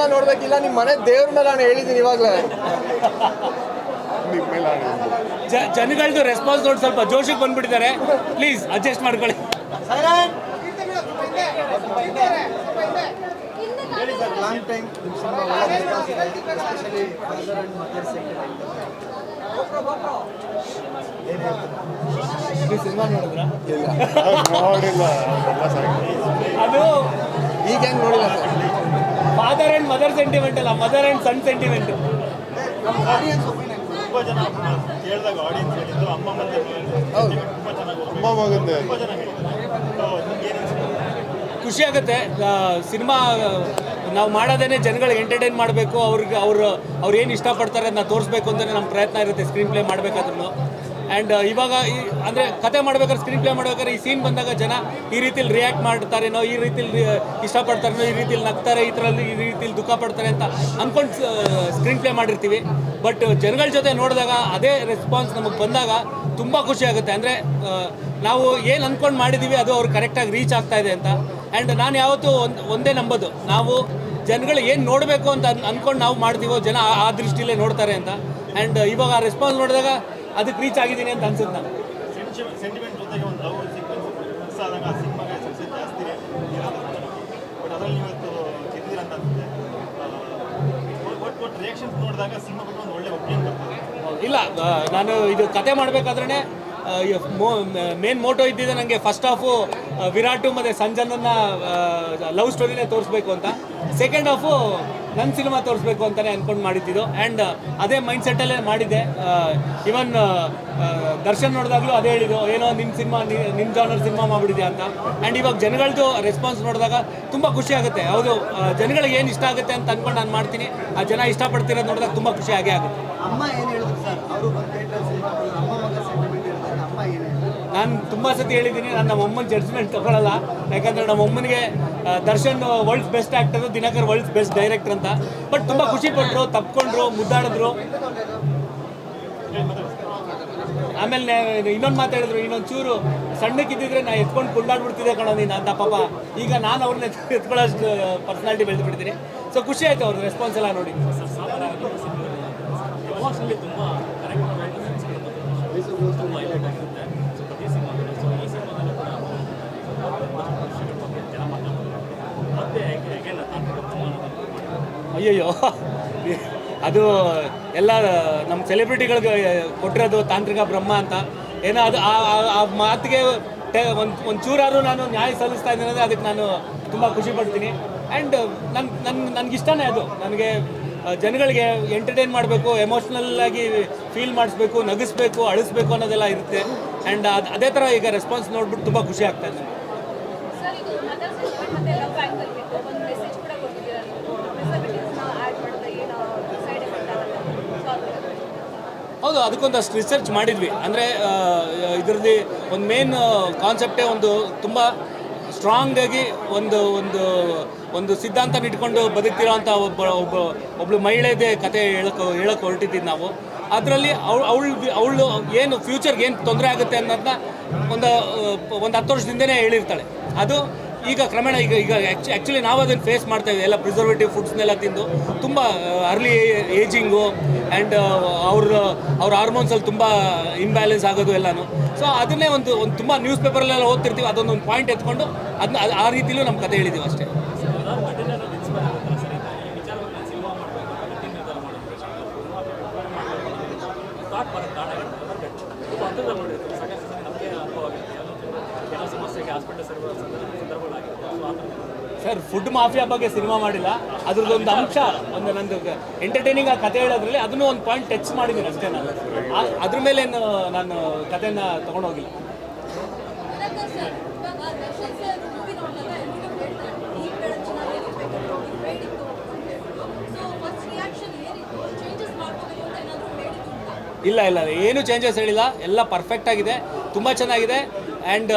Cinema ನೋಡ್ಬೇಕಿಲ್ಲ ನಿಮ್ಮ ಮನೆ ದೇವ್ರ ಮೇಲೆ ನಾನು ಹೇಳಿದ್ದೀನಿ ಇವಾಗಲೇ. ಜನಗಳದ್ದು ರೆಸ್ಪಾನ್ಸ್ ನೋಡಿ ಸ್ವಲ್ಪ ಜೋಶಿಗೆ ಬಂದ್ಬಿಟ್ಟಿದ್ದಾರೆ. ಪ್ಲೀಸ್ ಅಡ್ಜಸ್ಟ್ ಮಾಡ್ಕೊಳ್ಳಿ. ಲಾಂಗ್ ಟೈಮ್ ನೋಡಿಲ್ಲ. ಅದು ಈಗ ಹೆಂಗ್ ನೋಡಿಲ್ಲ sir? Father and mother sentiment ಅಲ್ಲ ಮದರ್ ಅಂಡ್ ಸನ್ ಸೆಂಟಿಮೆಂಟ್ ತುಂಬ ಜನ ಕೇಳಿದಾಗ ಆಡಿಯನ್ಸ್ ಹೇಳಿದ್ರು ಅಮ್ಮ ಮತ್ತೆ ಮಗನ್ ಹೌದು. ತುಂಬ ಚೆನ್ನಾಗಿ ಅಮ್ಮ ಮಗಂದೆ ತುಂಬ ಚೆನ್ನಾಗಿ ಸೊ ನಿಮ್ಗೆ ಏನು ಅನ್ಸುತ್ತೆ? ಖುಷಿ ಆಗುತ್ತೆ. ಸಿನಿಮಾ ನಾವು ಮಾಡೋದೇನೆ ಜನಗಳಿಗೆ ಎಂಟರ್ಟೈನ್ ಮಾಡಬೇಕು ಅವ್ರಿಗೆ ಅವರು ಅವ್ರು ಏನು ಇಷ್ಟಪಡ್ತಾರೆ ಅದನ್ನ ತೋರಿಸ್ಬೇಕು ಅಂತಲೇ ನಮ್ಮ ಪ್ರಯತ್ನ ಇರುತ್ತೆ ಸ್ಕ್ರೀನ್ ಪ್ಲೇ ಮಾಡಬೇಕಾದ್ರೂ ಆ್ಯಂಡ್ ಇವಾಗ ಈ, ಅಂದರೆ ಕತೆ ಮಾಡ್ಬೇಕಾದ್ರೆ ಸ್ಕ್ರೀನ್ ಪ್ಲೇ ಮಾಡ್ಬೇಕಾದ್ರೆ ಈ ಸೀನ್ ಬಂದಾಗ ಜನ ಈ ರೀತಿಲಿ ರಿಯಾಕ್ಟ್ ಮಾಡ್ತಾರೇನೋ ಈ ರೀತಿಲಿ ಇಷ್ಟಪಡ್ತಾರೇನೋ ಈ ರೀತಿಲಿ ನಗ್ತಾರೆ, ಈ ಥರಲ್ಲಿ ಈ ರೀತಿಲಿ ದುಃಖ ಪಡ್ತಾರೆ ಅಂತ ಅಂದ್ಕೊಂಡು ಸ್ಕ್ರೀನ್ ಪ್ಲೇ ಮಾಡಿರ್ತೀವಿ. ಬಟ್ ಜನಗಳ ಜೊತೆ ನೋಡಿದಾಗ ಅದೇ ರೆಸ್ಪಾನ್ಸ್ ನಮಗೆ ಬಂದಾಗ ತುಂಬ ಖುಷಿ ಆಗುತ್ತೆ. ಅಂದರೆ ನಾವು ಏನು ಅಂದ್ಕೊಂಡು ಮಾಡಿದ್ದೀವಿ ಅದು ಅವ್ರು ಕರೆಕ್ಟಾಗಿ ರೀಚ್ ಆಗ್ತಾ ಇದೆ ಅಂತ. ಆ್ಯಂಡ್ ನಾನು ಯಾವತ್ತೂ ಒಂದು, ಒಂದೇ ನಂಬೋದು. ನಾವು ಜನಗಳು ಏನು ನೋಡಬೇಕು ಅಂತ ಅಂದ್ಕೊಂಡು ನಾವು ಮಾಡ್ತೀವೋ ಜನ ಆ- ಆ ದೃಷ್ಟಿಲೇ ನೋಡ್ತಾರೆ ಅಂತ. ಆ್ಯಂಡ್ ಇವಾಗ ಆ ರೆಸ್ಪಾನ್ಸ್ ನೋಡಿದಾಗ ಅದಕ್ಕೆ ರೀಚ್ ಆಗಿದ್ದೀನಿ ಅಂತ ಅನ್ಸುತ್ತೆ ನಾನು ಇಲ್ಲ ನಾನು ಇದು ಕತೆ ಮಾಡಬೇಕಾದ್ರೆ ಮೇನ್ ಮೋಟೋ ಇದ್ದಿದ್ದೆ ನನಗೆ ಫಸ್ಟ್ ಹಾಫು ವಿರಾಟು ಮತ್ತು ಸಂಜನನ್ನ ಲವ್ ಸ್ಟೋರಿನೇ ತೋರಿಸ್ಬೇಕು ಅಂತ. ಸೆಕೆಂಡ್ ಹಾಫು ನನ್ನ ಸಿನಿಮಾ ತೋರಿಸ್ಬೇಕು ಅಂತಲೇ ಅಂದ್ಕೊಂಡು ಮಾಡಿದ್ದಿದ್ದು ಆ್ಯಂಡ್ ಅದೇ ಮೈಂಡ್ ಸೆಟ್ಟಲ್ಲೇ ಮಾಡಿದ್ದೆ. ಇವನ್ ದರ್ಶನ್ ನೋಡಿದಾಗಲೂ ಅದೇ ಹೇಳಿದ್ದು, ಏನೋ ನಿಮ್ಮ ಸಿನಿಮಾ ನಿಮ್ಮ ಜಾನರ್ ಸಿನಿಮಾ ಮಾಡಿಬಿಟ್ಟಿದೆ ಅಂತ. ಆ್ಯಂಡ್ ಇವಾಗ ಜನಗಳದ್ದು ರೆಸ್ಪಾನ್ಸ್ ನೋಡಿದಾಗ ತುಂಬ ಖುಷಿ ಆಗುತ್ತೆ. ಹೌದು ಜನಗಳಿಗೆ ಏನು ಇಷ್ಟ ಆಗುತ್ತೆ ಅಂತ ಅಂದ್ಕೊಂಡು ನಾನು ಮಾಡ್ತೀನಿ. ಆ ಜನ ಇಷ್ಟಪಡ್ತಿರೋದು ನೋಡಿದಾಗ ತುಂಬ ಖುಷಿ ಆಗೇ ಆಗುತ್ತೆ. ಅಮ್ಮ ಏನು ಹೇಳಿದ್ರು ಸರ್? ಅವರು ಬಂದು ಥಿಯೇಟರ್ ಸಿನಿಮಾ ಅಮ್ಮ ಮಗ ಸೆಂಟಿಮೆಂಟ್ ಇರ್ತಾರೆ ಅಮ್ಮ ಏನು ಹೇಳಿದ್ರು ನಾನು ತುಂಬ ಸತಿ ಹೇಳಿದ್ದೀನಿ ನಾನು ನಮ್ಮ ಅಮ್ಮನ ಜಡ್ಜ್ಮೆಂಟ್ ತಗೊಳ್ಳಲ್ಲ ಯಾಕಂದರೆ ನಮ್ಮ ಅಮ್ಮನಿಗೆ Darshan world's best actor Dinakar world's best director ಅಂತ. ಬಟ್ ತುಂಬ ಖುಷಿ ಪಟ್ಟರು ತಪ್ಕೊಂಡ್ರು, ಮುದ್ದಾಡಿದ್ರು. ಆಮೇಲೆ ಇನ್ನೊಂದು ಮಾತಾಡಿದ್ರು ಇನ್ನೊಂದು ಚೂರು ಸಣ್ಣಕ್ಕಿದ್ದಿದ್ರೆ ನಾ ಎತ್ಕೊಂಡು ಕುಂಡಾಡ್ಬಿಡ್ತಿದ್ದೆ ಕಣೋ ನೀನು ಅಂತ ಪಾಪ. ಈಗ ನಾನು ಅವ್ರನ್ನ ಎತ್ಕೊಳ್ಳೋಷ್ಟು ಪರ್ಸನಾಲಿಟಿ ಬೆಳೆದು ಬಿಡ್ತೀನಿ ಸೊ ಖುಷಿ ಆಯ್ತು ಅವ್ರ ರೆಸ್ಪಾನ್ಸ್ ಎಲ್ಲ ನೋಡಿ. ಅಯ್ಯಯ್ಯೋ. ಅದು ಎಲ್ಲ ನಮ್ಮ ಸೆಲೆಬ್ರಿಟಿಗಳಿಗೆ ಕೊಟ್ಟಿರೋದು ತಾಂತ್ರಿಕ ಬ್ರಹ್ಮ ಅಂತ. ಏನೋ ಅದು ಆ ಮಾತಿಗೆ ಒಂದು ಚೂರಾರು ನಾನು ನ್ಯಾಯ ಸಲ್ಲಿಸ್ತಾ ಇದ್ದೀನಿ ಅಂದರೆ ಅದಕ್ಕೆ ನಾನು ತುಂಬ ಖುಷಿ ಪಡ್ತೀನಿ. ಆ್ಯಂಡ್ ನನ್ನ ನನ್ನ ನನಗಿಷ್ಟನೇ ಅದು. ನನಗೆ ಜನಗಳಿಗೆ ಎಂಟರ್ಟೈನ್ ಮಾಡಬೇಕು ಎಮೋಷ್ನಲ್ಲಾಗಿ ಫೀಲ್ ಮಾಡಿಸ್ಬೇಕು, ನಗಿಸ್ಬೇಕು, ಅಳಿಸ್ಬೇಕು ಅನ್ನೋದೆಲ್ಲ ಇರುತ್ತೆ. ಆ್ಯಂಡ್ ಅದು ಅದೇ ಥರ ಈಗ ರೆಸ್ಪಾನ್ಸ್ ನೋಡ್ಬಿಟ್ಟು ತುಂಬ ಖುಷಿ ಆಗ್ತಾ ಇದೆ ನನಗೆ ಸರ್ ಇದು ಮದರ್ ಸೆಂಟಿಮೆಂಟ್ ಮತ್ತೆ ಲವ್ ಆ್ಯಂಗಲ್ ಬೇಕು ಒಂದು ಮೆಸೇಜ್ ಕೂಡ ಕೊಟ್ಟಿದ್ದೀರಾ ನೀವು ಪ್ರಿಸರ್ವೇಟಿವ್ಸ್ನ ಆ್ಯಡ್ ಮಾಡಿದ್ರೆ ಏನು ಸೈಡ್ ಎಫೆಕ್ಟ್ ಆಗಲ್ಲ ಸೊ ಅದು ಹೌದು, ಅದಕ್ಕೊಂದಷ್ಟು ರಿಸರ್ಚ್ ಮಾಡಿದ್ವಿ. ಅಂದರೆ ಇದರಲ್ಲಿ ಒಂದು ಮೇನ್ ಕಾನ್ಸೆಪ್ಟೇ ಒಂದು ತುಂಬ ಸ್ಟ್ರಾಂಗ್ ಆಗಿ ಒಂದು ಒಂದು ಒಂದು ಸಿದ್ಧಾಂತ ಇಟ್ಕೊಂಡು ಬದುಕ್ತಿರೋ ಒಬ್ಬ ಒಬ್ಬ, ಒಬ್ಳು ಮಹಿಳೆದೇ ಕತೆ ಹೇಳಕ್ಕೆ ಹೇಳಕ್ಕೆ ಹೊರಟಿದ್ದೀವಿ ನಾವು. ಅದರಲ್ಲಿ ಅವಳು ಅವಳು ಅವಳು ಏನು ಫ್ಯೂಚರ್ಗೆ ಏನು ತೊಂದರೆ ಆಗುತ್ತೆ ಅನ್ನೋದನ್ನ ಒಂದು ಒಂದು ಹತ್ತು ವರ್ಷದಿಂದನೇ ಹೇಳಿರ್ತಾಳೆ. ಅದು ಈಗ ಕ್ರಮೇಣ ಈಗ ಈಗ ಆ್ಯಕ್ಚುಲಿ ನಾವು ಅದನ್ನು ಫೇಸ್ ಮಾಡ್ತಾ ಇದ್ದೀವಿ ಎಲ್ಲ ಪ್ರಿಸರ್ವೇಟಿವ್ ಫುಡ್ಸ್ನೆಲ್ಲ ತಿಂದು. ತುಂಬ ಅರ್ಲಿ ಏಜಿಂಗು ಆ್ಯಂಡ್ ಅವ್ರ ಅವ್ರ ಹಾರ್ಮೋನ್ಸಲ್ಲಿ ತುಂಬ ಇಂಬ್ಯಾಲೆನ್ಸ್ ಆಗೋದು ಎಲ್ಲನೂ. ಸೊ ಅದನ್ನೇ ಒಂದು ಒಂದು ತುಂಬ ನ್ಯೂಸ್ ಪೇಪರಲ್ಲೆಲ್ಲ ಓದ್ತಿರ್ತೀವಿ. ಅದೊಂದು ಒಂದು ಪಾಯಿಂಟ್ ಎತ್ಕೊಂಡು ಅದನ್ನ ಅದು ಆ ರೀತಿಲೂ ನಮ್ಮ ಕತೆ ಹೇಳಿದ್ದೀವಿ ಅಷ್ಟೇ. ಸರ್ ಫುಡ್ ಮಾಫಿಯಾ ಬಗ್ಗೆ ಸಿನಿಮಾ ಮಾಡಿಲ್ಲ. ಅದ್ರದ್ದು ಒಂದು ಅಂಶ, ಒಂದು ನಂದು ಎಂಟರ್ಟೈನಿಂಗ್ ಆ ಕತೆ ಹೇಳೋದ್ರಲ್ಲಿ ಅದನ್ನು ಒಂದು ಪಾಯಿಂಟ್ ಟಚ್ ಮಾಡಿದ್ದೀನಿ ಅಷ್ಟೇ ನಾನು. ಅದ್ರ ಮೇಲೆ ನಾನು ಕಥೆನ ತೊಗೊಂಡೋಗಿಲ್ಲ ಅದಕ್ಕೆ ಸರ್ ಇವಾಗ ದರ್ಶನ್ ಸರ್ ಮೂವಿ ನೋಡಿದಾಗ ಎಲ್ರಿಗೂ ಹೇಳ್ತಾರೆ ಈ ಬೇಡ ಚೆನ್ನಾಗಿರ್ಬೇಕು ಈ ಬೇಡಿತ್ತು ಸೊ ಫಸ್ಟ್ ರಿಯಾಕ್ಷನ್ ಏನಿತ್ತು ಚೇಂಜಸ್ ಮಾಡ್ಕೋಬೇಕು ಅಂತ ಏನಾದರೂ ಹೇಳಿದ್ದು ಉಂಟಾ ಇಲ್ಲ ಇಲ್ಲ ಏನು ಚೇಂಜಸ್ ಹೇಳಿಲ್ಲ. ಎಲ್ಲ ಪರ್ಫೆಕ್ಟ್ ಆಗಿದೆ. ತುಂಬ ಚೆನ್ನಾಗಿದೆ. ಆ್ಯಂಡ್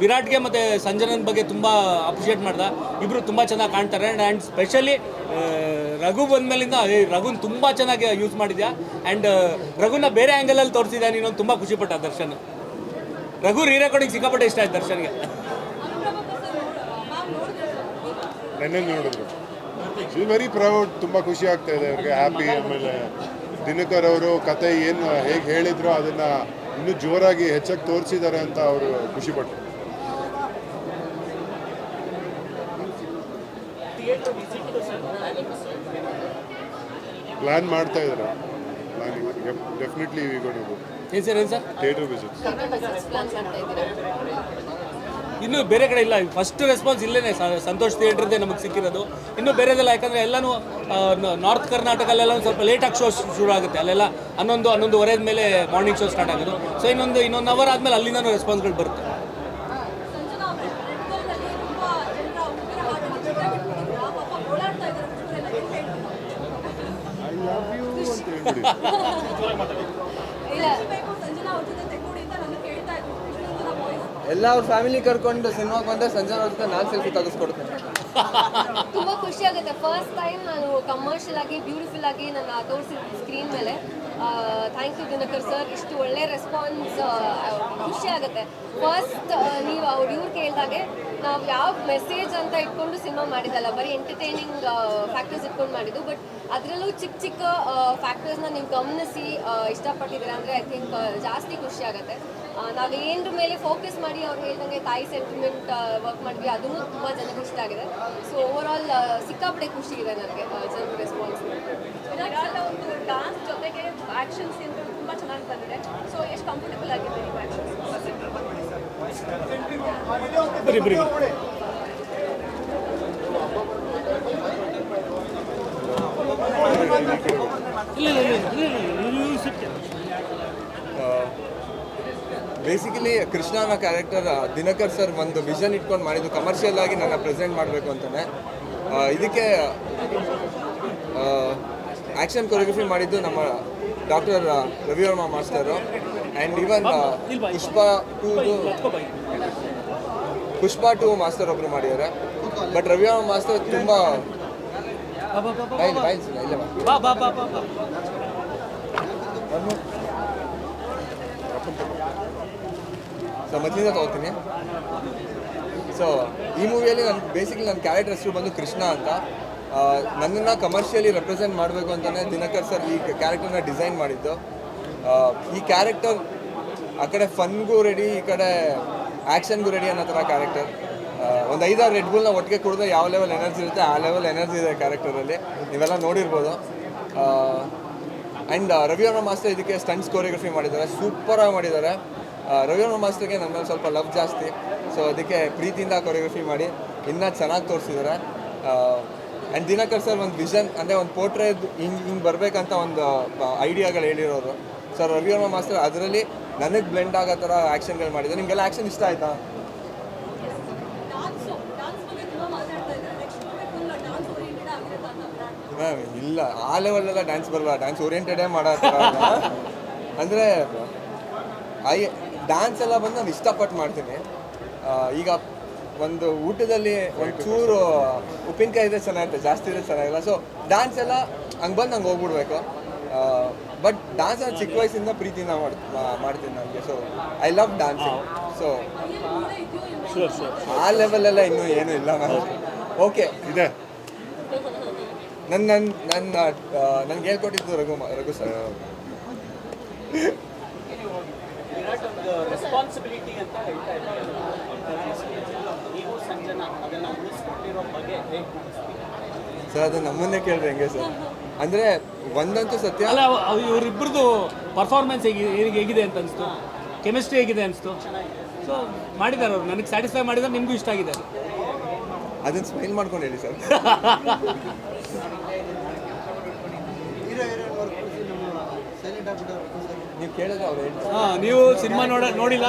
ವಿರಾಟ್ಗೆ ಮತ್ತು ಸಂಜನನ್ ಬಗ್ಗೆ ತುಂಬ ಅಪ್ರಿಷಿಯೇಟ್ ಮಾಡ್ದ. ಇಬ್ಬರು ತುಂಬ ಚೆನ್ನಾಗಿ ಕಾಣ್ತಾರೆ. ಆ್ಯಂಡ್ ಸ್ಪೆಷಲಿ ರಘು ಬಂದಮೇಲಿಂದ ರಘುನ್ ತುಂಬ ಚೆನ್ನಾಗಿ ಯೂಸ್ ಮಾಡಿದ್ಯಾ. ಆ್ಯಂಡ್ ರಘುನ ಬೇರೆ ಆ್ಯಂಗಲಲ್ಲಿ ತೋರಿಸಿದ್ಯಾ ನೀನು ತುಂಬ ಖುಷಿಪಟ್ಟ ದರ್ಶನ್. ರಘು ರೀ ರೆಕಾರ್ಡಿಂಗ್ ಸಿಕ್ಕಾಪಟ್ಟೆ ಇಷ್ಟ ಆಯ್ತು ದರ್ಶನ್ಗೆ. ನೋಡಿದ್ರೆ. ವೆರಿ ಪ್ರೌಡ್ ತುಂಬ ಖುಷಿ ಆಗ್ತಾ ಇದೆ. ಅವ್ರಿಗೆ ಹ್ಯಾಪಿ ಆಮೇಲೆ ದಿನಕರ್ ಅವರು ಕತೆ ಏನು ಹೇಗೆ ಹೇಳಿದ್ರು ಅದನ್ನ ಇನ್ನೂ ಜೋರಾಗಿ ಹೆಚ್ಚಾಗಿ ತೋರಿಸಿದ್ದಾರೆ ಅಂತ ಅವರು ಖುಷಿಪಟ್ಟರು ಪ್ಲಾನ್ ಮಾಡ್ತಾ ಇದ್ದಾರೆ. ಡೆಫಿನೆಟ್ಲಿ ಥಿಯೇಟರ್ ವಿಸಿಟ್ ಇದ್ದೀರಾ? ಇನ್ನೂ ಬೇರೆ ಕಡೆ ಇಲ್ಲ. ಫಸ್ಟ್ ರೆಸ್ಪಾನ್ಸ್ ಇಲ್ಲೇ ಸಂತೋಷ್ ಥಿಯೇಟ್ರದ್ದೇ ನಮಗೆ ಸಿಕ್ಕಿರೋದು. ಇನ್ನೂ ಬೇರೆದೆಲ್ಲ ಯಾಕಂದರೆ ಎಲ್ಲನೂ ನಾರ್ತ್ ಕರ್ನಾಟಕಲ್ಲೆಲ್ಲ ಒಂದು ಸ್ವಲ್ಪ ಲೇಟಾಗಿ ಶೋ ಶುರು ಆಗುತ್ತೆ ಅಲ್ಲೆಲ್ಲ ಹನ್ನೊಂದು ಹನ್ನೊಂದುವರೆ ಮೇಲೆ ಮಾರ್ನಿಂಗ್ ಶೋ ಸ್ಟಾರ್ಟ್ ಆಗೋದು. ಸೊ ಇನ್ನೊಂದು ಇನ್ನೊಂದು ಅವರ್ ಆದಮೇಲೆ ಅಲ್ಲಿಂದ ರೆಸ್ಪಾನ್ಸ್ಗಳು ಬರುತ್ತೆ. ಸಂಜನಾ ಅವರೇ ರೆಡ್ ಗೋಲ್ನಲ್ಲಿ ತುಂಬಾ ಜನರ ಉಗ್ರ ಹಾಡನ್ನು ಚಿತ್ರ ಬಿಟ್ಬಿಟ್ಟಿದ್ರು ಆ ಪಾಪ ಓಡಾಡ್ತಾ ಇದ್ದಾರೆ ಹುಡುಗರೆಲ್ಲ ಏನು ಹೇಳ್ತೀರಾ ಐ ಲವ್ ಯು ಅಂತ ಹೇಳ್ಬಿಡಿ ಇಲ್ಲ ಬೇಕು ಸಂಜನಾ ಅವ್ರ ಜೊತೆ ತೆಕ್ಕೊಡಿ ಅಂತ ನನಗೆ ಕೇಳ್ತಾ ಇದ್ರು ಇಷ್ಟೊಂದು ನಮ್ಮ ವಾಯ್ಸ್ ಎಲ್ಲ ಅವ್ರ ಫ್ಯಾಮಿಲಿ ಕರ್ಕೊಂಡು ಸಿನಿಮಾಗೆ ಬಂದ್ರೆ ಸಂಜೆ ಜೊತೆ ನಾನು ಸೆಲ್ಫಿ ತೆಗೆಸ್ಕೊಡ್ತೇನೆ. ತುಂಬಾ ಖುಷಿ ಆಗುತ್ತೆ. ಫಸ್ಟ್ ಟೈಮ್ ನಾನು ಕಮರ್ಷಿಯಲ್ ಆಗಿ ಬ್ಯೂಟಿಫುಲ್ ಆಗಿ ನನ್ನ ತೋರಿಸಿದ ಸ್ಕ್ರೀನ್ ಮೇಲೆ. ಥ್ಯಾಂಕ್ ಯು ದಿನಕರ್ ಸರ್ ಇಷ್ಟು ಒಳ್ಳೆ ರೆಸ್ಪಾನ್ಸ್ ಖುಷಿ ಆಗುತ್ತೆ. ಫಸ್ಟ್ ನೀವು ಅವ್ರು ಇವ್ರು ಕೇಳಿದಾಗೆ ನಾವು ಯಾವ ಮೆಸೇಜ್ ಅಂತ ಇಟ್ಕೊಂಡು ಸಿನಿಮಾ ಮಾಡಿದಲ್ಲ ಬರೀ ಎಂಟರ್ಟೈನಿಂಗ್ ಫ್ಯಾಕ್ಟರ್ಸ್ ಇಟ್ಕೊಂಡು ಮಾಡಿದ್ದು. ಬಟ್ ಅದರಲ್ಲೂ ಚಿಕ್ಕ ಚಿಕ್ಕ ಫ್ಯಾಕ್ಟರ್ಸ್ನ ನೀವು ಗಮನಿಸಿ ಇಷ್ಟಪಟ್ಟಿದ್ದೀರಾ ಅಂದರೆ ಐ ಥಿಂಕ್ ಜಾಸ್ತಿ ಖುಷಿ ಆಗುತ್ತೆ. ನಾವು ಏನರ ಮೇಲೆ ಫೋಕಸ್ ಮಾಡಿ ಅವ್ರು ಹೇಳ್ದಂಗೆ ತಾಯಿ ಸೆಂಟಿಮೆಂಟ್ ವರ್ಕ್ ಮಾಡಿದ್ವಿ ಅದನ್ನು ತುಂಬ ಜನಕ್ಕೆ ಇಷ್ಟ ಆಗಿದೆ ಸೊ ಓವರ್ ಆಲ್ ಸಿಕ್ಕಾಪಟ್ಟೆ ಖುಷಿ ಇದೆ ನನಗೆ ಜನರ ರೆಸ್ಪಾನ್ಸ್ ಒಂದು ಡಾನ್ಸ್ ಜೊತೆಗೆ ಆ್ಯಕ್ಷನ್ಸ್ ತುಂಬಾ ಚೆನ್ನಾಗಿ ಬಂದಿದೆ ಸೊ ಎಷ್ಟು ಕಂಫರ್ಟಬಲ್ ಆಗಿದೆ ಇಲ್ಲ ಇಲ್ಲ ಇಲ್ಲ ಬರೀ ಬೇಸಿಕಲಿ ಕೃಷ್ಣ ಅನ್ನೋ ಕ್ಯಾರೆಕ್ಟರ್ ದಿನಕರ್ ಸರ್ ಒಂದು ವಿಷನ್ ಇಟ್ಕೊಂಡು ಮಾಡಿದ್ದು ಕಮರ್ಷಿಯಲ್ ಆಗಿ ನನ್ನ ಪ್ರೆಸೆಂಟ್ ಮಾಡಬೇಕು ಅಂತಾನೆ. ಇದಕ್ಕೆ ಆ್ಯಕ್ಷನ್ ಕೊರಿಯೋಗ್ರಫಿ ಮಾಡಿದ್ದು ನಮ್ಮ doctor Ravivarma master and even Pushpa ಟೂದು Pushpa two master ಒಬ್ರು ಮಾಡಿದ್ದಾರೆ. ಬಟ್ ರವಿವರ್ಮ ಮಾಸ್ಟರ್ ತುಂಬ ಇಲ್ಲೇ ಸೊ ಮೊದಲಿಂದ ತಗೋತೀನಿ. ಸೊ ಈ ಮೂವಿಯಲ್ಲಿ ನನ್ನ ಬೇಸಿಕಲಿ ನನ್ನ ಕ್ಯಾರೆಕ್ಟರ್ ಹೆಸರು ಬಂದು ಕೃಷ್ಣ ಅಂತ. ನನ್ನನ್ನು ಕಮರ್ಷಿಯಲಿ ರೆಪ್ರೆಸೆಂಟ್ ಮಾಡಬೇಕು ಅಂತಲೇ ದಿನಕರ್ ಸರ್ ಈ ಕ್ಯಾರೆಕ್ಟರ್ನ ಡಿಸೈನ್ ಮಾಡಿದ್ದು. ಈ ಕ್ಯಾರೆಕ್ಟರ್ ಆ ಕಡೆ ಫನ್ಗೂ ರೆಡಿ ಈ ಕಡೆ ಆ್ಯಕ್ಷನ್ಗೂ ರೆಡಿ ಅನ್ನೋ ಥರ ಕ್ಯಾರೆಕ್ಟರ್ ಒಂದು ಐದಾರು ರೆಡ್ ಬುಲ್ನ ಒಟ್ಟಿಗೆ ಕುಡಿದ್ರೆ ಯಾವ ಲೆವೆಲ್ ಎನರ್ಜಿ ಇರುತ್ತೆ, ಆ ಲೆವೆಲ್ ಎನರ್ಜಿ ಇದೆ ಕ್ಯಾರೆಕ್ಟರಲ್ಲಿ ನೀವೆಲ್ಲ ನೋಡಿರ್ಬೋದು. ಆ್ಯಂಡ್ ರವಿವರ್ಮ ಮಾಸ್ಟರ್ ಇದಕ್ಕೆಸ್ಟಂಟ್ಸ್ ಕೋರಿಯೋಗ್ರಫಿ ಮಾಡಿದ್ದಾರೆ. ಸೂಪರಾಗಿ ಮಾಡಿದ್ದಾರೆ. ರವಿ ರವಿವರ್ಮ ಮಾಸ್ಟರ್ಗೆ ನನ್ನ ಮೇಲೆ ಸ್ವಲ್ಪ ಲವ್ ಜಾಸ್ತಿ. ಸೊ ಅದಕ್ಕೆ ಪ್ರೀತಿಯಿಂದ ಕೊರಿಯೋಗ್ರಫಿ ಮಾಡಿ. ಇನ್ನೂ ಚೆನ್ನಾಗಿ ತೋರಿಸಿದ್ದಾರೆ. ಆ್ಯಂಡ್ ದಿನಕರ್ ಸರ್ ಒಂದು ವಿಷನ್ ಅಂದರೆ ಒಂದು ಪೋರ್ಟ್ರೇ ಹಿಂಗೆ ಹಿಂಗೆ ಬರಬೇಕಂತ ಒಂದು ಐಡಿಯಾಗಳು ಹೇಳಿರೋರು. ಸರ್ ರವಿವರ್ಮ ಮಾಸ್ಟರ್ ಅದರಲ್ಲಿ ನನಗೆ ಬ್ಲೆಂಡ್ ಆಗೋ ಥರ ಆ್ಯಕ್ಷನ್ಗಳು ಮಾಡಿದ್ದಾರೆ. ನಿಮಗೆಲ್ಲ ಆ್ಯಕ್ಷನ್ ಇಷ್ಟ ಆಯಿತಾ ಡಾನ್ಸ್ ಡಾನ್ಸ್ ಬಗ್ಗೆ ತುಂಬಾ ಮಾತಾಡ್ತಾ ಇದ್ದಾರೆ ನೆಕ್ಸ್ಟ್ ಫುಲ್ ಡಾನ್ಸ್ ಓರಿಯೆಂಟೆಡ್ ಆಗಿರುತ್ತೆ ಅಂತ ವಿರಾಟ್ ಮ್ಯಾಮ್ ಇಲ್ಲ ಆ ಲೆವೆಲೆಲ್ಲ ಡ್ಯಾನ್ಸ್ ಬರಲ್ಲ ಡ್ಯಾನ್ಸ್ ಓರಿಯೆಂಟೆಡೇ ಮಾಡೋ ಅಂದರೆ ಐ ಡ್ಯಾನ್ಸ್ ಎಲ್ಲ ಬಂದು ನಾನು ಇಷ್ಟಪಟ್ಟು ಮಾಡ್ತೀನಿ. ಈಗ ಒಂದು ಊಟದಲ್ಲಿ ಒಂದು ಚೂರು ಉಪ್ಪಿನಕಾಯಿ ಇದ್ರೆ ಚೆನ್ನಾಗಿರುತ್ತೆ ಜಾಸ್ತಿ ಇದ್ರೆ ಚೆನ್ನಾಗಿಲ್ಲ. ಸೊ ಡ್ಯಾನ್ಸ್ ಎಲ್ಲ ಹಂಗೆ ಬಂದು ಹಂಗೆ ಹೋಗ್ಬಿಡ್ಬೇಕು. ಬಟ್ ಡ್ಯಾನ್ಸ್ ನಾನು ಚಿಕ್ಕ ವಯಸ್ಸಿಂದ ಪ್ರೀತಿನ ಮಾಡ್ ಮಾಡ್ತೀನಿ ನನಗೆ so I love dancing so ಆ ಲೆವೆಲೆಲ್ಲ ಇನ್ನೂ ಏನೂ ಇಲ್ಲ. ಮ್ಯಾಮ್ ಓಕೆ ಇದೆ. ನನ್ನ ನನ್ನ ನನ್ನ ನನ್ಗೆ ಹೇಳ್ಕೊಟ್ಟಿದ್ದು ರಘು ರಘು ಸರ್. ರೆಸ್ಪಾನ್ಸಿಬಿಲಿಟಿ ಅಂತ ಹೇಳ್ತಾ ಇದ್ದಾರೆ. ನೀವು ಸಂಜನಾ ಅದನ್ನು ಉಳಿಸ್ಕೊಟ್ಟಿರೋ ಬಗ್ಗೆ ಹೇಗೆ ಸರ್ ಅದು ನಮ್ಮನ್ನೇ ಕೇಳ್ರಿ ಹೆಂಗೆ ಸರ್? ಅಂದರೆ ಒಂದಂತೂ ಸತ್ಯ. ಅಲ್ಲ ಅವ ಅವ್ ಇವರಿಬ್ಬರದು ಪರ್ಫಾರ್ಮೆನ್ಸ್ ಹೇಗಿದೆ ಹೇಗೆ ಹೇಗಿದೆ ಅಂತ ಅನಿಸ್ತು? ಕೆಮಿಸ್ಟ್ರಿ ಹೇಗಿದೆ ಅನಿಸ್ತು? ಸೊ ಮಾಡಿದ್ದಾರೆ ಅವರು. ನನಗೆ ಸ್ಯಾಟಿಸ್ಫೈ ಮಾಡಿದ್ರೆ ನಿಮಗೂ ಇಷ್ಟ ಆಗಿದೆ ಅದನ್ನು ಅದನ್ನ ಸ್ಮೈಲ್ ಮಾಡ್ಕೊಂಡು ಹೇಳಿ ಸರ್ ಹೀರೋ ಹೀರೋಯಿನ್ ವರ್ಕ್ ನಮ್ಮ ಸೈಲೆಂಟ್ ಆಗ್ಬಿಟ್ಟವ್ರು ಸರ್ ನೀವು ಕೇಳಿದ್ರೆ ಅವ್ರು ಹೇಳ್ತಾರೆ. ಹಾ ನೀವು ಸಿನಿಮಾ ನೋಡ ನೋಡಿಲ್ಲ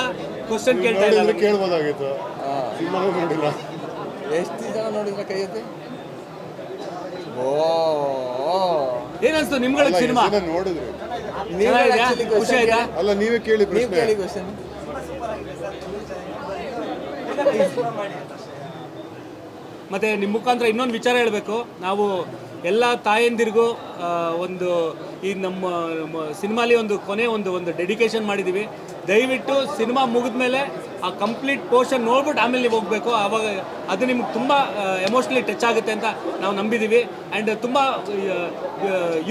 ಕ್ವಶನ್ ಕೇಳ್ತಾ ಇಲ್ಲ ನೋಡಿದ್ರೆ ಕೇಳ್ಬೋದಾಗಿತ್ತು. ಸಿನಿಮಾ ನೋಡಿಲ್ಲ. ಎಷ್ಟು ಜನ ನೋಡಿದ್ರ ಕೈ ಎತ್ತಿ ಓ. ಏನನ್ಸ್ತು ನಿಮ್ಗಳ ಸಿನಿಮಾ? ಜನ ನೋಡಿದ್ರು? ಚೆನ್ನಾಗಿದ್ಯಾ? ಖುಷಿ ಆಯ್ತಾ? ಕೇಳಿ- ಅಲ್ಲ ನೀವೇ ಕೇಳಿ ನೀವು ಪ್ರಶ್ನೆ ಕೇಳಿ ಕ್ವಶನ್ ಮತ್ತೆ ನಿಮ್ಮ ಮುಖಾಂತರ ಇನ್ನೊಂದು ವಿಚಾರ ಹೇಳಬೇಕು. ನಾವು ಎಲ್ಲ ತಾಯಂದಿರಿಗೂ ಒಂದು ಈ ನಮ್ಮ ಸಿನಿಮಾಲಿ ಒಂದು ಕೊನೆ ಒಂದು ಒಂದು ಡೆಡಿಕೇಶನ್ ಮಾಡಿದ್ದೀವಿ ದಯವಿಟ್ಟು ಸಿನಿಮಾ ಮುಗಿದ ಮೇಲೆ ಆ ಕಂಪ್ಲೀಟ್ ಪೋರ್ಷನ್ ನೋಡ್ಬಿಟ್ಟು ಆಮೇಲೆ ನೀವು ಹೋಗಬೇಕು. ಆವಾಗ ಅದು ನಿಮ್ಗೆ ತುಂಬ ಎಮೋಷ್ನಲಿ ಟಚ್ ಆಗುತ್ತೆ ಅಂತ ನಾವು ನಂಬಿದ್ದೀವಿ ಆ್ಯಂಡ್ ತುಂಬ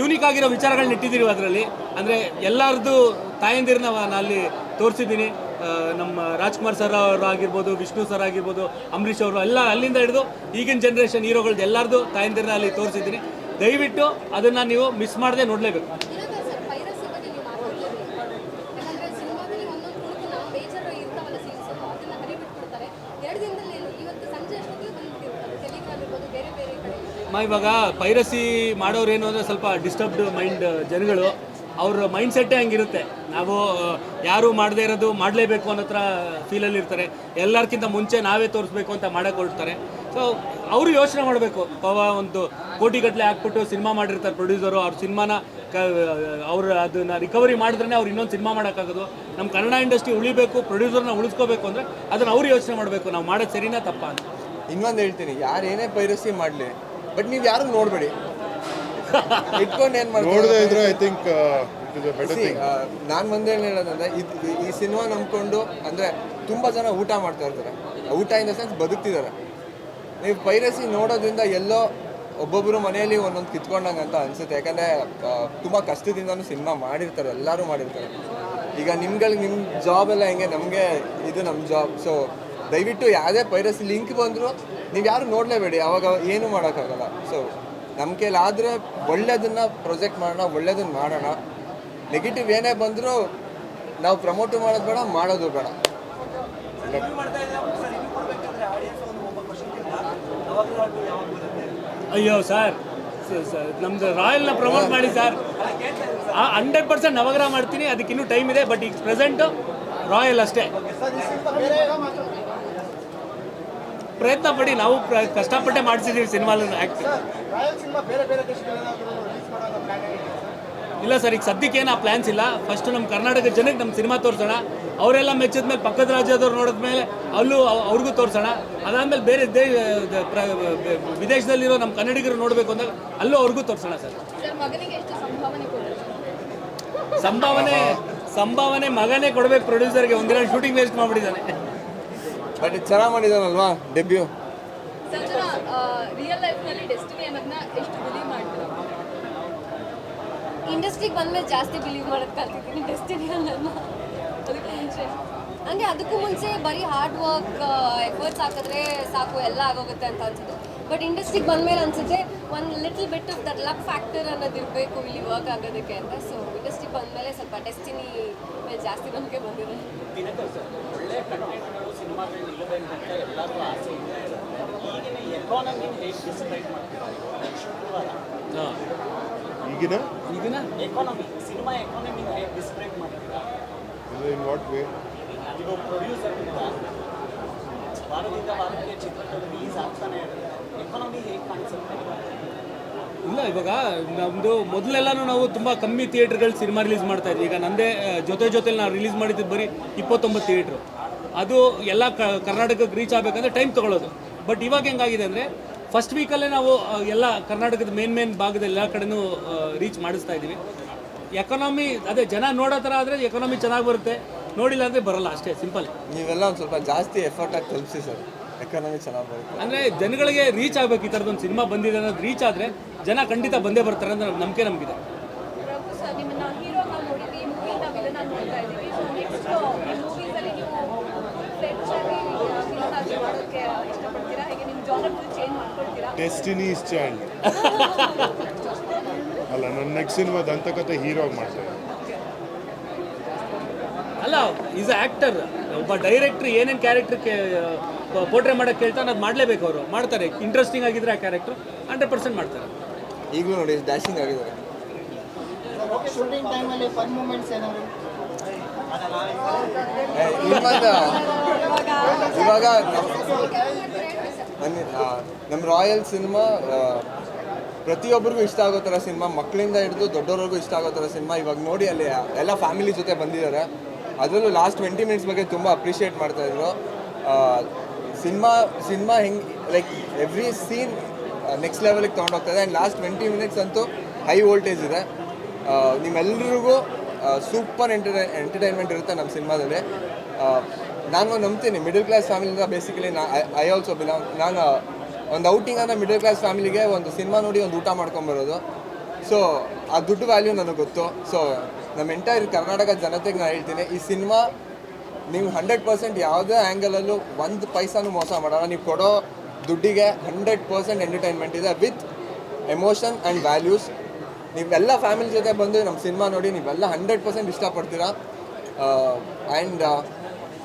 ಯೂನಿಕ್ ಆಗಿರೋ ವಿಚಾರಗಳನ್ನ ಇಟ್ಟಿದ್ದೀವಿ ಅದರಲ್ಲಿ. ಅಂದರೆ ಎಲ್ಲರದ್ದು ತಾಯಂದಿರನ್ನ ನಾನು ಅಲ್ಲಿ ತೋರಿಸಿದ್ದೀನಿ. ನಮ್ಮ ರಾಜ್ಕುಮಾರ್ ಸರ್ ಅವರು ಆಗಿರ್ಬೋದು ವಿಷ್ಣು ಸರ್ ಆಗಿರ್ಬೋದು ಅಂಬರೀಷ್ ಅವರು ಎಲ್ಲ ಅಲ್ಲಿಂದ ಹಿಡಿದು ಈಗಿನ ಜನ್ರೇಷನ್ ಹೀರೋಗಳ್ದು ಎಲ್ಲರದು ತಾಯಂದಿರನ್ನ ಅಲ್ಲಿ ತೋರಿಸಿದ್ದೀನಿ. ದಯವಿಟ್ಟು ಅದನ್ನು ನೀವು ಮಿಸ್ ಮಾಡದೆ ನೋಡಲೇಬೇಕು. ಮ ಇವಾಗ ಪೈರಸಿ ಮಾಡೋರು ಏನು ಅಂದರೆ ಸ್ವಲ್ಪ ಡಿಸ್ಟರ್ಬ್ಡ್ ಮೈಂಡ್ ಜನಗಳು. ಅವ್ರ ಮೈಂಡ್ ಸೆಟ್ಟೇ ಹಂಗಿರುತ್ತೆ. ನಾವು ಯಾರು ಮಾಡದೇ ಇರೋದು ಮಾಡಲೇಬೇಕು ಅನ್ನೋ ಥರ ಫೀಲಲ್ಲಿ ಇರ್ತಾರೆ. ಎಲ್ಲರಿಗಿಂತ ಮುಂಚೆ ನಾವೇ ತೋರಿಸ್ಬೇಕು ಅಂತ ಮಾಡಕ್ಕೆ ಹೊರಡ್ತಾರೆ. ಸೊ ಅವರು ಯೋಚನೆ ಮಾಡಬೇಕು. ಪವ ಒಂದು ಕೋಟಿಗಟ್ಟಲೆ ಹಾಕ್ಬಿಟ್ಟು ಸಿನಿಮಾ ಮಾಡಿರ್ತಾರೆ ಪ್ರೊಡ್ಯೂಸರು ಅವ್ರ ಸಿನಿಮಾನ ಕ, ಅವ್ರು ಅದನ್ನ ರಿಕವರಿ ಮಾಡಿದ್ರೆ ಅವ್ರು ಇನ್ನೊಂದು ಸಿನಿಮಾ ಮಾಡೋಕ್ಕಾಗೋದು. ನಮ್ಮ ಕನ್ನಡ ಇಂಡಸ್ಟ್ರಿ ಉಳಿಬೇಕು ಪ್ರೊಡ್ಯೂಸರ್ನ ಉಳಿಸ್ಕೋಬೇಕು ಅಂದರೆ ಅದನ್ನು ಅವ್ರು ಯೋಚನೆ ಮಾಡಬೇಕು. ನಾವು ಮಾಡೋದು ಸರಿನಾ ತಪ್ಪಾ ಅಂತ. ಇನ್ನೊಂದು ಹೇಳ್ತೀನಿ ಯಾರೇನೇ ಪೈರಸಿ ಮಾಡಲಿ ಬಟ್ ನೀವು ಯಾರು ನೋಡಬೇಡಿ. ಇಟ್ಕೊಂಡು ಏನು ನೋಡದೇ ಮಾಡ್ತಾರೆ ಇದ್ರೆ I think it is a better thing ನಾನು ಹೇಳೋದಂದ್ರೆ ಇದ್- ಈ- ಈ ಸಿನಿಮಾ ನಂಬ್ಕೊಂಡು ಅಂದರೆ ತುಂಬ ಜನ ಊಟ ಮಾಡ್ತಾ ಇರ್ತಾರೆ. ಊಟ ಇನ್ ದ ಸೆನ್ಸ್ ಬದುಕ್ತಿದ್ದಾರೆ. ನೀವು ಪೈರಸಿ ನೋಡೋದ್ರಿಂದ ಎಲ್ಲೋ ಒಬ್ಬೊಬ್ಬರು ಮನೆಯಲ್ಲಿ ಒಂದೊಂದು ಕಿತ್ಕೊಂಡಂಗೆ ಅಂತ ಅನ್ಸುತ್ತೆ. ಯಾಕಂದರೆ ತುಂಬ ಕಷ್ಟದಿಂದನೂ ಸಿನಿಮಾ ಮಾಡಿರ್ತಾರೆ ಎಲ್ಲರೂ ಮಾಡಿರ್ತಾರೆ. ಈಗ ನಿಮ್ಗಳಿಗೆ ನಿಮ್ಮ ಜಾಬ್ ಎಲ್ಲ ಹೆಂಗೆ? ನಮಗೆ ಇದು ನಮ್ಮ ಜಾಬ್ ಸೊ ದಯವಿಟ್ಟು ಯಾವುದೇ ಪೈರಸಿ ಲಿಂಕ್ ಬಂದರೂ ನೀವು ಯಾರು ನೋಡಲೇಬೇಡಿ. ಅವಾಗ ಏನು ಮಾಡೋಕ್ಕಾಗಲ್ಲ. ಸೊ ನಮ್ಮ ಆದರೆ ಒಳ್ಳೇದನ್ನ ಪ್ರೊಜೆಕ್ಟ್ ಮಾಡೋಣ ಒಳ್ಳೆಯದನ್ನ ಮಾಡೋಣ. ನೆಗೆಟಿವ್ ಏನೇ ಬಂದರೂ ನಾವು ಪ್ರಮೋಟ್ ಮಾಡೋದು ಬೇಡ ಮಾಡೋದು ಬೇಡ. ಅಯ್ಯೋ, ಸರ್. ನಮ್ದು ರಾಯಲ್ನ ಪ್ರಮೋಟ್ ಮಾಡಿ, ಸರ್. ಹಂಡ್ರೆಡ್ ಪರ್ಸೆಂಟ್ ನವಗ್ರಹ ಮಾಡ್ತೀನಿ, ಅದಕ್ಕೆ ಇನ್ನೂ ಟೈಮ್ ಇದೆ ಬಟ್ ಈಗ ಪ್ರೆಸೆಂಟು ರಾಯಲ್ ಅಷ್ಟೇ. ಪ್ರಯತ್ನ ಪಡಿ, ನಾವು ಕಷ್ಟಪಟ್ಟೆ ಮಾಡಿಸಿದ್ದೀವಿ ಸಿನಿಮಾಲನ್ನು ಆ್ಯಕ್ಟ್ ರಾಯಲ್ ಸಿನಿಮಾ ಬೇರೆ ಬೇರೆ ದೇಶಗಳೇನಾದರೂ ರಿಲೀಸ್ ಮಾಡೋ ಪ್ಲಾನ್ ಇದೆ ಇಲ್ಲ ಸರ್ ಈಗ ಸದ್ಯಕ್ಕೆ ಏನು ಆ ಪ್ಲಾನ್ಸ್ ಇಲ್ಲ. ಫಸ್ಟ್ ನಮ್ಮ ಕರ್ನಾಟಕ ಜನಕ್ಕೆ ನಮ್ಮ ಸಿನಿಮಾ ತೋರಿಸೋಣ. ಅವರೆಲ್ಲ ಮೆಚ್ಚಿದ ಮೇಲೆ ಪಕ್ಕದ ರಾಜ್ಯದವ್ರು ನೋಡಿದ್ಮೇಲೆ ಅಲ್ಲೂ ಅವ್- ಅವ್ರಿಗೂ ತೋರಿಸೋಣ. ಅದಾದಮೇಲೆ ಬೇರೆ ದೇ ವಿದೇಶದಲ್ಲಿರೋ ನಮ್ಮ ಕನ್ನಡಿಗರು ನೋಡಬೇಕು ಅಂದಾಗ ಅಲ್ಲೂ ಅವ್ರಿಗೂ ತೋರಿಸೋಣ ಸರ್. ಸರ್ ಮಗನಿಗೆ ಎಷ್ಟು ಸಂಭಾವನೆ ಸಂಭಾವನೆ ಸಂಭಾವನೆ ಮಗನೇ ಕೊಡ್ಬೇಕು ಪ್ರೊಡ್ಯೂಸರ್ಗೆ ಒಂದಿನ ಶೂಟಿಂಗ್ ವೇಸ್ಟ್ ಮಾಡ್ಬಿಟ್ಟಿದ್ದಾನೆ. ಬಟ್ ಚೆನ್ನಾಗಿ ಮಾಡಿದಾನಲ್ವಾ ಡೆಬ್ಯೂ ಸಂಜನಾ ರಿಯಲ್ ಲೈಫ್ನಲ್ಲಿ ಡೆಸ್ಟಿನಿ ಅನ್ನೋದನ್ನ ಎಷ್ಟು ಬಿಲೀವ್ ಮಾಡ್ತೀರಾ ಇಂಡಸ್ಟ್ರಿಗೆ ಬಂದ್ಮೇಲೆ ಜಾಸ್ತಿ ಬಿಲೀವ್ ಮಾಡೋದು ಕಲ್ತಿದ್ದೀನಿ. ಡೆಸ್ಟಿನಿ ಅನ್ನೋದನ್ನ ಅದಕ್ಕೆ ಮುಂಚೆ ಹಂಗೆ ಅದಕ್ಕೂ ಮುಂಚೆ ಬರೀ ಹಾರ್ಡ್ ವರ್ಕ್ ಎಫರ್ಟ್ಸ್ ಹಾಕಿದ್ರೆ ಸಾಕು ಎಲ್ಲ ಆಗೋಗುತ್ತೆ ಅಂತ ಅನ್ಸುತ್ತೆ. ಬಟ್ ಇಂಡಸ್ಟ್ರಿಗೆ ಬಂದ್ಮೇಲೆ ಅನ್ಸುತ್ತೆ ಒಂದು little bit of that luck factor ಅನ್ನೋದು ಇರಬೇಕು ಇಲ್ಲಿ ವರ್ಕ್ ಆಗೋದಕ್ಕೆ ಅಂತ. ಸೊ ಇಂಡಸ್ಟ್ರಿಗೆ ಬಂದಮೇಲೆ ಸ್ವಲ್ಪ ಡೆಸ್ಟಿನಿ ಮೇಲೆ ಜಾಸ್ತಿ ನಂಬಿಕೆ ಬಂದಿದೆ. ಈಗಿನ? ಈಗಿನ ಎಕಾನಮಿ ಸಿನಿಮಾ ಎಕಾನಮಿ ಹೇಗೆ ಡಿಸ್ಕ್ರೈಬ್ ಇನ್ ವಾಟ್ ವೇ ಇದು ಪ್ರೊಡ್ಯೂಸರ್ ಭಾರತದಿಂದ ಭಾರತೀಯ ಚಿತ್ರಗಳು ರಿಲೀಸ್ ಆಗ್ತಾನೆ ಇರುತ್ತೆ. ಎಕಾನಮಿ ಹೇಗೆ ಕಾಣಿಸುತ್ತೆ? ಇಲ್ಲ ಇವಾಗ ನಮ್ಮದು ಮೊದಲೆಲ್ಲನೂ ನಾವು ತುಂಬ ಕಮ್ಮಿ ಥಿಯೇಟ್ರ್ಗಳು ಸಿನಿಮಾ ರಿಲೀಸ್ ಮಾಡ್ತಾ ಇದ್ವಿ. ಈಗ ನಂದೇ ಜೊತೆ ಜೊತೆಲಿ ನಾವು ರಿಲೀಸ್ ಮಾಡಿದ್ದು ಬರೀ ಇಪ್ಪತ್ತೊಂಬತ್ತು ಥಿಯೇಟ್ರು ಅದು ಎಲ್ಲ ಕ ಕರ್ನಾಟಕಕ್ಕೆ ರೀಚ್ ಆಗಬೇಕಂದ್ರೆ ಟೈಮ್ ತೊಗೊಳ್ಳೋದು ಬಟ್ ಇವಾಗ ಹೆಂಗಾಗಿದೆ ಅಂದರೆ ಫಸ್ಟ್ ವೀಕಲ್ಲೇ ನಾವು ಎಲ್ಲ ಕರ್ನಾಟಕದ ಮೇನ್ ಮೇನ್ ಭಾಗದ ಎಲ್ಲ ಕಡೆನೂ ರೀಚ್ ಮಾಡಿಸ್ತಾ ಇದ್ದೀವಿ. ಎಕನಾಮಿ ಅದೇ ಜನ ನೋಡೋ ಥರ ಆದರೆ ಎಕನಾಮಿ ಚೆನ್ನಾಗಿ ಬರುತ್ತೆ. ನೋಡಿಲ್ಲ ಅಂದರೆ ಬರಲ್ಲ ಅಷ್ಟೇ ಸಿಂಪಲ್ ನೀವೆಲ್ಲ ಒಂದು ಸ್ವಲ್ಪ ಜಾಸ್ತಿ ಎಫರ್ಟ್ ಆಗಿ ತಲುಪಿಸಿ ಸರ್. ಎಕನಾಮಿ ಚೆನ್ನಾಗಿ ಬರುತ್ತೆ. ಅಂದರೆ ಜನಗಳಿಗೆ ರೀಚ್ ಆಗಬೇಕು ಈ ಥರದೊಂದು ಸಿನಿಮಾ ಬಂದಿದೆ ಅನ್ನೋದು ರೀಚ್ ಆದರೆ ಜನ ಖಂಡಿತ ಬಂದೇ ಬರ್ತಾರೆ ಅಂತ ನಂಬಿಕೆ ನಮಗಿದೆ. ಮಾಡೋಕ್ಕೆ ಇಷ್ಟಪಡ್ತೀರಾ? ಹೇಗೆ ನಿಮ್ಮ ಜಾನರ್ ಡೆಸ್ಟಿನೀಸ್ ಚೈಲ್ಡ್ ಅಲ್ಲ ನನ್ನ ನೆಕ್ಸ್ಟ್ ಸಿನಿಮಾ ದಂತಕಥೆ ಹೀರೋ ಆಗಿ ಮಾಡ್ತಾರೆ ಅಲ್ಲ ಈಸ್ ಅ ಆ್ಯಕ್ಟರ್ ಒಬ್ಬ ಡೈರೆಕ್ಟ್ರ್ ಏನೇನು ಕ್ಯಾರೆಕ್ಟರ್ ಪೋಟ್ರೆ ಮಾಡಕ್ಕೆ ಕೇಳ್ತಾನೆ ಅದು ಮಾಡಲೇಬೇಕು ಅವರು. ಮಾಡ್ತಾರೆ. ಇಂಟ್ರೆಸ್ಟಿಂಗ್ ಆಗಿದ್ರೆ ಆ ಕ್ಯಾರೆಕ್ಟರ್ ಹಂಡ್ರೆಡ್ ಪರ್ಸೆಂಟ್ ಮಾಡ್ತಾರೆ. ಈಗಲೂ ನೋಡಿ ಡ್ಯಾಶಿಂಗ್ ಆಗಿದ್ದಾರೆ. ಶೂಟಿಂಗ್ ಟೈಮಲ್ಲಿ ಫನ್ ಮೂಮೆಂಟ್ಸ್ ಏನಾದ್ರು? ಏ, ಇನ್ನೊಂದು ಇವಾಗ ನಮ್ಮ ರಾಯಲ್ ಸಿನಿಮಾ ಪ್ರತಿಯೊಬ್ಬರಿಗೂ ಇಷ್ಟ ಆಗೋ ಥರ ಸಿನಿಮಾ, ಮಕ್ಕಳಿಂದ ಹಿಡಿದು ದೊಡ್ಡವ್ರಿಗೂ ಇಷ್ಟ ಆಗೋ ಥರ ಸಿನಿಮಾ ಇವಾಗ ನೋಡಿ ಅಲ್ಲಿ ಎಲ್ಲ ಫ್ಯಾಮಿಲಿ ಜೊತೆ ಬಂದಿದ್ದಾರೆ. ಅದರಲ್ಲೂ ಲಾಸ್ಟ್ ಟ್ವೆಂಟಿ ಮಿನಿಟ್ಸ್ ಬಗ್ಗೆ ತುಂಬ ಅಪ್ರಿಷಿಯೇಟ್ ಮಾಡ್ತಾಯಿದ್ರು ಸಿನಿಮಾ ಸಿನಿಮಾ ಹೆಂಗೆ ಲೈಕ್ ಎವ್ರಿ ಸೀನ್ ನೆಕ್ಸ್ಟ್ ಲೆವೆಲಿಗೆ ತೊಗೊಂಡೋಗ್ತದೆ ಆ್ಯಂಡ್ ಲಾಸ್ಟ್ ಟ್ವೆಂಟಿ ಮಿನಿಟ್ಸ್ ಅಂತೂ ಹೈ ವೋಲ್ಟೇಜ್ ಇದೆ. ನಿಮ್ಮೆಲ್ಲರಿಗೂ ಸೂಪರ್ ಎಂಟರ್ಟೈ ಎಂಟರ್ಟೈನ್ಮೆಂಟ್ ಇರುತ್ತೆ ನಮ್ಮ ಸಿನಿಮಾದಲ್ಲಿ. ನಾನು ನಂಬ್ತೀನಿ. ಮಿಡಲ್ ಕ್ಲಾಸ್ ಫ್ಯಾಮಿಲಿಯಿಂದ ಬೇಸಿಕಲಿ ನಾ ಐ ಆಲ್ಸೋ ಬಿಲಾಂಗ್ ನಾನು ಒಂದು ಔಟಿಂಗ್ ಅಂದರೆ ಮಿಡಲ್ ಕ್ಲಾಸ್ ಫ್ಯಾಮಿಲಿಗೆ ಒಂದು ಸಿನಿಮಾ ನೋಡಿ ಒಂದು ಊಟ ಮಾಡ್ಕೊಂಬರೋದು ಸೊ ಆ ದುಡ್ಡು ವ್ಯಾಲ್ಯೂ ನನಗೆ ಗೊತ್ತು. ಸೊ ನಮ್ಮ ಎಂಟೈರ್ ಕರ್ನಾಟಕ ಜನತೆಗೆ ನಾನು ಹೇಳ್ತೀನಿ, ಈ ಸಿನಿಮಾ ನೀವು ಹಂಡ್ರೆಡ್ ಪರ್ಸೆಂಟ್ ಯಾವುದೇ ಆ್ಯಂಗಲಲ್ಲೂ ಒಂದು ಪೈಸಾನು ಮೋಸ ಮಾಡೋಣ ನೀವು ಕೊಡೋ ದುಡ್ಡಿಗೆ ಹಂಡ್ರೆಡ್ ಪರ್ಸೆಂಟ್ ಎಂಟರ್ಟೈನ್ಮೆಂಟ್ ಇದೆ ವಿತ್ ಎಮೋಷನ್ ಆ್ಯಂಡ್ ವ್ಯಾಲ್ಯೂಸ್ ನೀವೆಲ್ಲ ಫ್ಯಾಮಿಲಿ ಜೊತೆ ಬಂದು ನಮ್ಮ ಸಿನಿಮಾ ನೋಡಿ ನೀವೆಲ್ಲ ಹಂಡ್ರೆಡ್ ಪರ್ಸೆಂಟ್ ಇಷ್ಟಪಡ್ತೀರಾ? ಆ್ಯಂಡ್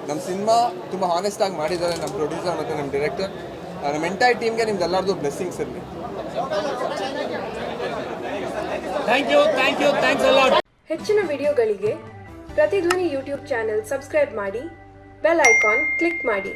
ನಮ್ಮ ಸಿನಿಮಾ ತುಂಬ ಹಾನೆಸ್ಟಾಗಿ ಮಾಡಿದ್ದಾರೆ ನಮ್ಮ ಪ್ರೊಡ್ಯೂಸರ್ ಮತ್ತು ನಮ್ಮ ಡೈರೆಕ್ಟರ್ ನಮ್ಮ ಎಂಟೈರ್ ಟೀಮ್ಗೆ ನಿಮ್ದು ಎಲ್ಲರದು ಬ್ಲೆಸ್ಸಿಂಗ್ಸ್ ಇರಲಿ thank you thank you thanks ಎಲ್ಲ ಹೆಚ್ಚಿನ ವಿಡಿಯೋಗಳಿಗೆ ಪ್ರತಿಧ್ವನಿ ಯೂಟ್ಯೂಬ್ ಚಾನೆಲ್ ಸಬ್ಸ್ಕ್ರೈಬ್ ಮಾಡಿ ಬೆಲ್ ಐಕಾನ್ ಕ್ಲಿಕ್ ಮಾಡಿ.